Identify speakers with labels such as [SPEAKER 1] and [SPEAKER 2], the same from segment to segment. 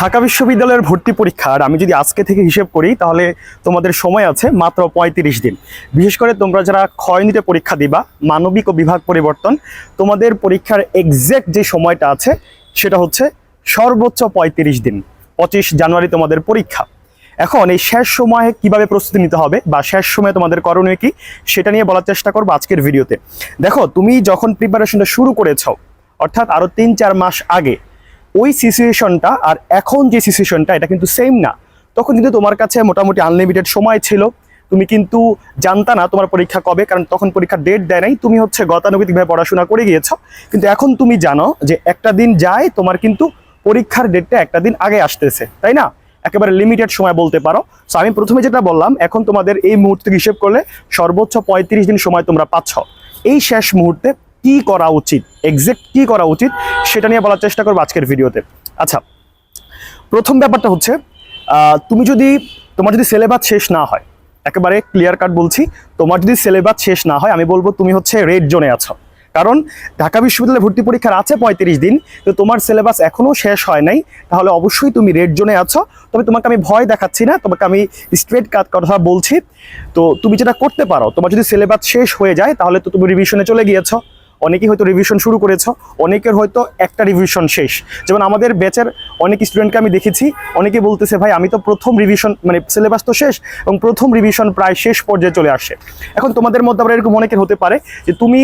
[SPEAKER 1] ঢাকা বিশ্ববিদ্যালয়ের ভর্তি পরীক্ষার আমি যদি আজকে থেকে হিসেব করি, তাহলে তোমাদের সময় আছে মাত্র পঁয়ত্রিশ দিন। বিশেষ করে তোমরা যারা ক্ষয় নিতে পরীক্ষা দিবা, মানবিক ও বিভাগ পরিবর্তন, তোমাদের পরীক্ষার এক্সাক্ট যে সময়টা আছে, সেটা হচ্ছে সর্বোচ্চ পঁয়ত্রিশ দিন, পঁচিশ জানুয়ারি তোমাদের পরীক্ষা। এখন এই শেষ সময়ে কীভাবে প্রস্তুতি নিতে হবে, বা শেষ সময়ে তোমাদের করণীয় কি, সেটা নিয়ে বলার চেষ্টা করব আজকের ভিডিওতে। দেখো, তুমি যখন প্রিপারেশনটা শুরু করেছ, অর্থাৎ আরও তিন চার মাস আগে ওই সিচুয়েশনটা আর এখন যে সিচুয়েশনটা এটা কিন্তু সেম না। তখন কিন্তু তোমার কাছে মোটামুটি আনলিমিটেড সময় ছিল। তুমি কিন্তু জানতা না তোমার পরীক্ষা কবে, কারণ তখন পরীক্ষার ডেট দেয় নাই। তুমি হচ্ছে গতানুগতিকভাবে পড়াশোনা করে গিয়েছো। কিন্তু এখন তুমি জানো যে একটা দিন যায়, তোমার কিন্তু পরীক্ষার ডেটটা একটা দিন আগে আসতেছে, তাই না? একেবারে লিমিটেড সময় বলতে পারো। সো আমি প্রথমে যেটা বললাম, এখন তোমাদের এই মুহূর্তে হিসেব করলে সর্বোচ্চ পঁয়ত্রিশ দিন সময় তোমরা পাচ্ছ। এই শেষ মুহূর্তে কি করা উচিত এক্সাক্ট কি করা উচিত, সেটা নিয়ে বলার চেষ্টা করব আজকের ভিডিওতে। আচ্ছা প্রথম ব্যাপারটা হচ্ছে তুমি যদি, তোমার যদি সিলেবাস শেষ না হয়, একেবারে ক্লিয়ার কাট বলছি, তোমার যদি সিলেবাস শেষ না হয়, আমি বলব তুমি হচ্ছে রেড জোনে আছো। কারণ ঢাকা বিশ্ববিদ্যালয়ে ভর্তি পরীক্ষার আছে পঁয়ত্রিশ দিন, তো তোমার সিলেবাস এখনও শেষ হয় নাই, তাহলে অবশ্যই তুমি রেড জোনে আছো। তবে তোমাকে আমি ভয় দেখাচ্ছি না, তোমাকে আমি স্ট্রেট কাট কথা বলছি। তো তুমি যেটা করতে পারো, তোমার যদি সিলেবাস শেষ হয়ে যায়, তাহলে তো তুমি রিভিশনে চলে গিয়েছো। অনেকেই হয়তো রিভিশন শুরু করেছ, অনেকের হয়তো একটা রিভিশন শেষ। যেমন আমাদের ব্যাচের অনেক স্টুডেন্টকে আমি দেখেছি, অনেকে বলতেছে, ভাই, আমি তো প্রথম রিভিশন মানে সিলেবাস তো শেষ এবং প্রথম রিভিশন প্রায় শেষ পর্যায়ে চলে আসে। এখন তোমাদের মধ্যে আবার এরকম অনেকের হতে পারে যে তুমি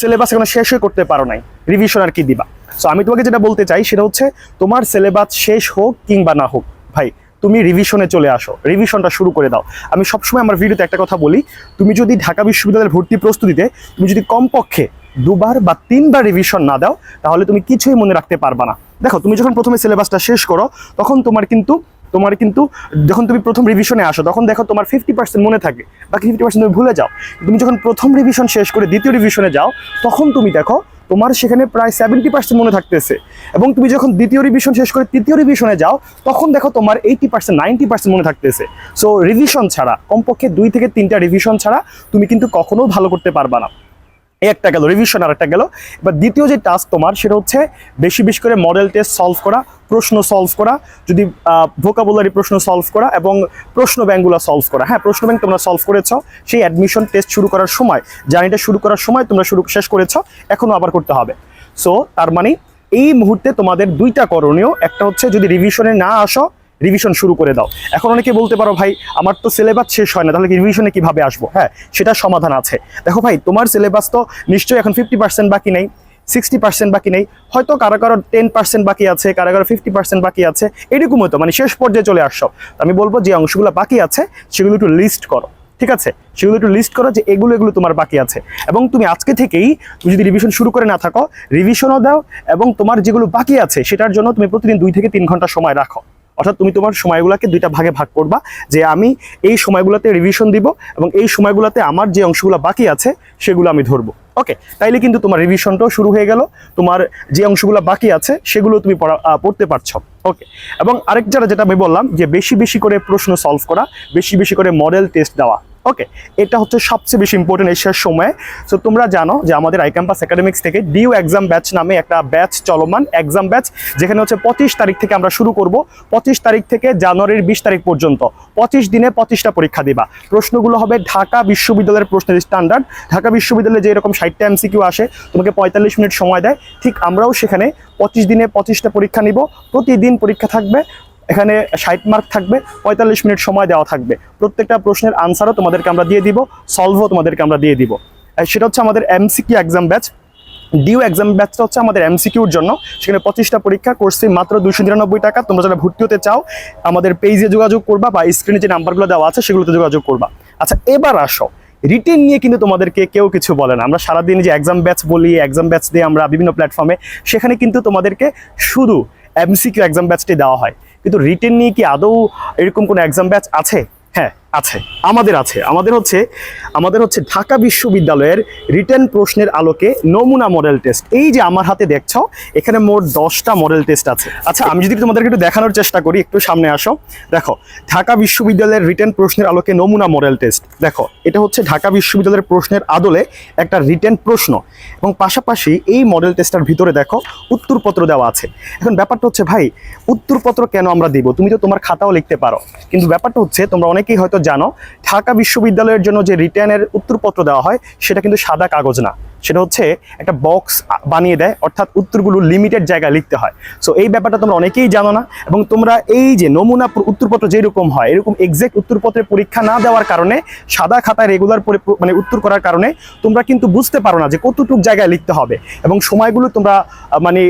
[SPEAKER 1] সিলেবাস এখনও শেষ হয়ে করতে পারো নাই রিভিশন আর কি দিবা? সো আমি তোমাকে যেটা বলতে চাই, সেটা হচ্ছে তোমার সিলেবাস শেষ হোক কিংবা না হোক, ভাই তুমি রিভিশনে চলে আসো রিভিশনটা শুরু করে দাও। আমি সবসময় আমার ভিডিওতে একটা কথা বলি, তুমি যদি ঢাকা বিশ্ববিদ্যালয়ের ভর্তি প্রস্তুতিতে, তুমি যদি কমপক্ষে দুবার বা তিনবার রিভিশন না দাও, তাহলে তুমি কিছুই মনে রাখতে পারবা না। দেখো, তুমি যখন প্রথমে সিলেবাসটা শেষ করো, তখন তোমার কিন্তু তোমার কিন্তু, যখন তুমি প্রথম রিভিশনে আসো, তখন দেখো তোমার ফিফটি পার্সেন্ট মনে থাকে, বাকি ফিফটি পার্সেন্ট তুমি ভুলে যাও। তুমি যখন প্রথম রিভিশন শেষ করে দ্বিতীয় রিভিশনে যাও, তখন তুমি দেখো তোমার সেখানে প্রায় সেভেন্টি পার্সেন্ট মনে থাকতেছে। এবং তুমি যখন দ্বিতীয় রিভিশন শেষ করে তৃতীয় রিভিশনে যাও, তখন দেখো তোমার এইটি পার্সেন্ট নাইনটি পার্সেন্ট মনে থাকতেছে। সো রিভিশন ছাড়া, কমপক্ষে দুই থেকে তিনটা রিভিশন ছাড়া তুমি কিন্তু কখনো ভালো করতে পারবা না। এই একটা গেল রিভিশন আর একটা গেল। এবার দ্বিতীয় যে টাস্ক তোমার, সেটা হচ্ছে বেশি বেশি করে মডেল টেস্ট সলভ করা, প্রশ্ন সলভ করা, যদি ভোকাবুলারি প্রশ্ন সলভ করা এবং প্রশ্ন ব্যাংকগুলো সলভ করা। হ্যাঁ প্রশ্ন ব্যাংক তোমরা সলভ করেছ, সেই অ্যাডমিশন টেস্ট শুরু করার সময় জার্নিটা শুরু করার সময় তোমরা শুরু, শেষ করেছ এখনও আবার করতে হবে। সো তার মানে এই মুহূর্তে তোমাদের দুইটা করণীয়, একটা হচ্ছে যদি রিভিশনে না আসো রিভিশন শুরু করে দাও। এখন অনেকে বলতে পারো, ভাই, আমার তো সিলেবাস শেষ হয় না, তাহলে রিভিশনে কীভাবে আসব? হ্যাঁ সেটা সমাধান আছে। দেখো ভাই, তোমার সিলেবাস তো নিশ্চয়ই এখন ফিফটি পার্সেন্ট বাকি নেই সিক্সটি পার্সেন্ট বাকি নেই, হয়তো কারও কারও টেন পার্সেন্ট বাকি আছে, কারও কারও ফিফটি পার্সেন্ট বাকি আছে, এরকম হতো মানে শেষ পর্যায়ে চলে আসছো। আমি বলব যে অংশগুলো বাকি আছে, সেগুলো একটু লিস্ট করো, ঠিক আছে? সেগুলো একটু লিস্ট করো যে এগুলো এগুলো তোমার বাকি আছে। এবং তুমি আজকে থেকেই তুমি যদি রিভিশন শুরু করে না থাকো রিভিশনও দাও এবং তোমার যেগুলো বাকি আছে, সেটার জন্য তুমি প্রতিদিন দুই থেকে তিন ঘণ্টা সময় রাখো। অর্থাৎ তুমি তোমার সময়গুলোকে দুইটা ভাগে ভাগ করবা, যে আমি এই সময়গুলোতে রিভিশন দিব এবং এই সময়গুলোতে আমার যে অংশগুলো বাকি আছে সেগুলো আমি ধরবো। ওকে তাইলে কিন্তু তোমার রিভিশনটাও শুরু হয়ে গেল, তোমার যে অংশগুলো বাকি আছে সেগুলো তুমি পড়া পড়তে পারছ। ওকে এবং আরেক যারা, যেটা আমি বললাম, যে বেশি বেশি করে প্রশ্ন সলভ করা, বেশি বেশি করে মডেল টেস্ট দেওয়া ওকে এটা হচ্ছে সবচেয়ে বেশি ইম্পর্টেন্ট এশিয়ার সময়ে। সো তোমরা জানো যে আমাদের আই ক্যাম্পাস একাডেমিক্স থেকে ডিউ এক্সাম ব্যাচ নামে একটা ব্যাচ চলমান এক্সাম ব্যাচ যেখানে হচ্ছে পঁচিশ তারিখ থেকে আমরা শুরু করব। পঁচিশ তারিখ থেকে জানুয়ারির বিশ তারিখ পর্যন্ত। পঁচিশ দিনে পঁচিশটা পরীক্ষা দিবা। প্রশ্নগুলো হবে ঢাকা বিশ্ববিদ্যালয়ের প্রশ্নের স্ট্যান্ডার্ড ঢাকা বিশ্ববিদ্যালয়ে যে এরকম ষাটটা এমসিকিউ আসে, তোমাকে পঁয়তাল্লিশ মিনিট সময় দেয়। ঠিক আমরাও সেখানে পঁচিশ দিনে পঁচিশটা পরীক্ষা নিব। প্রতিদিন পরীক্ষা থাকবে। এখানে ষাট মার্ক থাকবে, পঁয়তাল্লিশ মিনিট সময় দেওয়া থাকবে। প্রত্যেকটা প্রশ্নের আনসারও তোমাদেরকে আমরা দিয়ে দিব সলভও তোমাদেরকে আমরা দিয়ে দিব। সেটা হচ্ছে আমাদের MCQ exam batch due exam ব্যাচটা হচ্ছে আমাদের এমসিকিউর জন্য। সেখানে পঁচিশটা পরীক্ষা করছি মাত্র দুশো নিরানব্বই টাকা। তোমরা যারা ভর্তি হতে চাও, আমাদের পেজে যোগাযোগ করবা বা স্ক্রিনে যে নাম্বারগুলো দেওয়া আছে, সেগুলোতে যোগাযোগ করবা। আচ্ছা এবার আসো। রিটেন নিয়ে কিন্তু তোমাদেরকে কেউ কিছু বলে না। আমরা সারাদিন যে এক্সাম ব্যাচ বলি এক্সাম ব্যাচ দিয়ে আমরা বিভিন্ন প্ল্যাটফর্মে সেখানে কিন্তু তোমাদেরকে শুধু এমসিকিউ এক্সাম ব্যাচটি দেওয়া হয়। কিন্তু রিটেন নিয়ে কি আদৌ এরকম কোনো এক্সাম ব্যাচ আছে? আছে, আমাদের আছে। আমাদের হচ্ছে আমাদের হচ্ছে ঢাকা বিশ্ববিদ্যালয়ের রিটেন প্রশ্নের আলোকে নমুনা মডেল টেস্ট এই যে আমার হাতে দেখছ, এখানে মোট দশটা মডেল টেস্ট আছে। আচ্ছা আমি যদি তোমাদেরকে একটু দেখানোর চেষ্টা করি, একটু সামনে আসো। দেখো, ঢাকা বিশ্ববিদ্যালয়ের রিটেন প্রশ্নের আলোকে নমুনা মডেল টেস্ট দেখো, এটা হচ্ছে ঢাকা বিশ্ববিদ্যালয়ের প্রশ্নের আদলে একটা রিটেন প্রশ্ন। এবং পাশাপাশি এই মডেল টেস্টার ভিতরে দেখো, উত্তরপত্র দেওয়া আছে। এখন ব্যাপারটা হচ্ছে, ভাই, উত্তরপত্র কেন আমরা দিব? তুমি তো তোমার খাতাও লিখতে পারো। কিন্তু ব্যাপারটা হচ্ছে, তোমরা অনেকেই হয়তো জানো, ঢাকা বিশ্ববিদ্যালয়ের জন্য যে রিটার্নের উত্তরপত্র দেওয়া হয়, সেটা কিন্তু সাদা কাগজ না। সেটা হচ্ছে একটা বক্স বানিয়ে দেয়, অর্থাৎ উত্তরগুলো লিমিটেড জায়গায় লিখতে হয়। সো এই ব্যাপারটা তোমরা অনেকেই জানো না, এবং তোমরা এই যে নমুনা উত্তরপত্র যেরকম হয়, এরকম এক্সাক্ট উত্তরপত্রের পরীক্ষা না দেওয়ার কারণে, সাদা খাতায় রেগুলার মানে উত্তর করার কারণে, তোমরা কিন্তু বুঝতে পারো না যে কতটুক জায়গায় লিখতে হবে, এবং সময়গুলো তোমরা মানে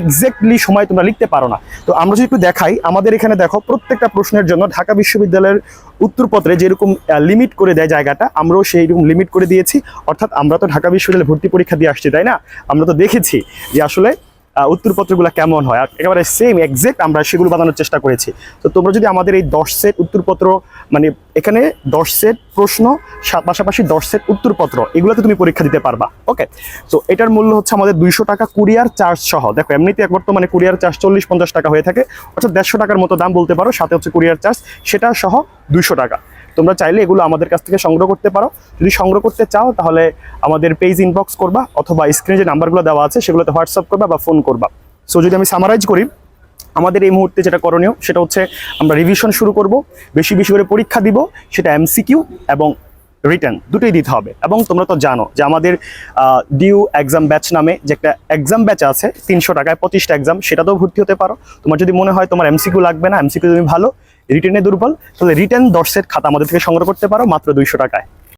[SPEAKER 1] এক্স্যাক্টলি সময় তোমরা লিখতে পারো না। তো আমরা যদি একটু দেখাই, আমাদের এখানে দেখো, প্রত্যেকটা প্রশ্নের জন্য ঢাকা বিশ্ববিদ্যালয়ের উত্তরপত্রে যেরকম লিমিট করে দেয় জায়গাটা, আমরাও সেই রকম লিমিট করে দিয়েছি। অর্থাৎ আমরা তো ঢাকা বিশ্ববিদ্যালয়ে ভর্তি পরীক্ষা দিয়ে আসছি, তাই না? আমরা তো দেখেছি যে আসলে উত্তরপত্রগুলো কেমন হয়? একেবারে সেম এক্সাক্ট আমরা সেগুলো বানানোর চেষ্টা করেছি। তো তোমরা যদি আমাদের এই দশ সেট উত্তরপত্র মানে এখানে দশ সেট প্রশ্ন পাশাপাশি দশ সেট উত্তরপত্র, এগুলোতে তুমি পরীক্ষা দিতে পারবা। ওকে তো এটার মূল্য হচ্ছে আমাদের দুইশো টাকা কুরিয়ার চার্জ সহ। দেখো, এমনিতে বর্তমানে কুরিয়ার চার্জ চল্লিশ পঞ্চাশ টাকা হয়ে থাকে, অর্থাৎ দেড়শো টাকার মতো দাম বলতে পারো, সাথে হচ্ছে কুরিয়ার চার্জ সেটা সহ দুইশো টাকা। তোমরা চাইলে এগুলো আমাদের কাছ থেকে সংগ্রহ করতে পারো। যদি সংগ্রহ করতে চাও, তাহলে আমাদের পেজ ইনবক্স করবা অথবা স্ক্রিনে যে নাম্বারগুলো দেওয়া আছে, সেগুলোতে হোয়াটসঅ্যাপ করবা বা ফোন করবা। সো যদি আমি সামারাইজ করি, আমাদের এই মুহূর্তে যেটা করণীয়, সেটা হচ্ছে আমরা রিভিশন শুরু করব, বেশি বেশি করে পরীক্ষা দিব, সেটা এমসিকিউ এবং রিটার্ন দুটোই দিতে হবে। এবং তোমরা তো জানো যে আমাদের ডিউ এক্সাম ব্যাচ নামে যে একটা এক্সাম ব্যাচ আছে, তিনশো টাকায় পঁচিশটা এক্সাম সেটাতেও ভর্তি হতে পারো। তোমার যদি মনে হয় তোমার এমসিকিউ লাগবে না এমসিকিউ তুমি ভালো রিটার্নে দুর্বল, তাহলে রিটার্ন দশ সেট খাতা আমাদের থেকে সংগ্রহ করতে পারো মাত্র দুইশো টাকায়।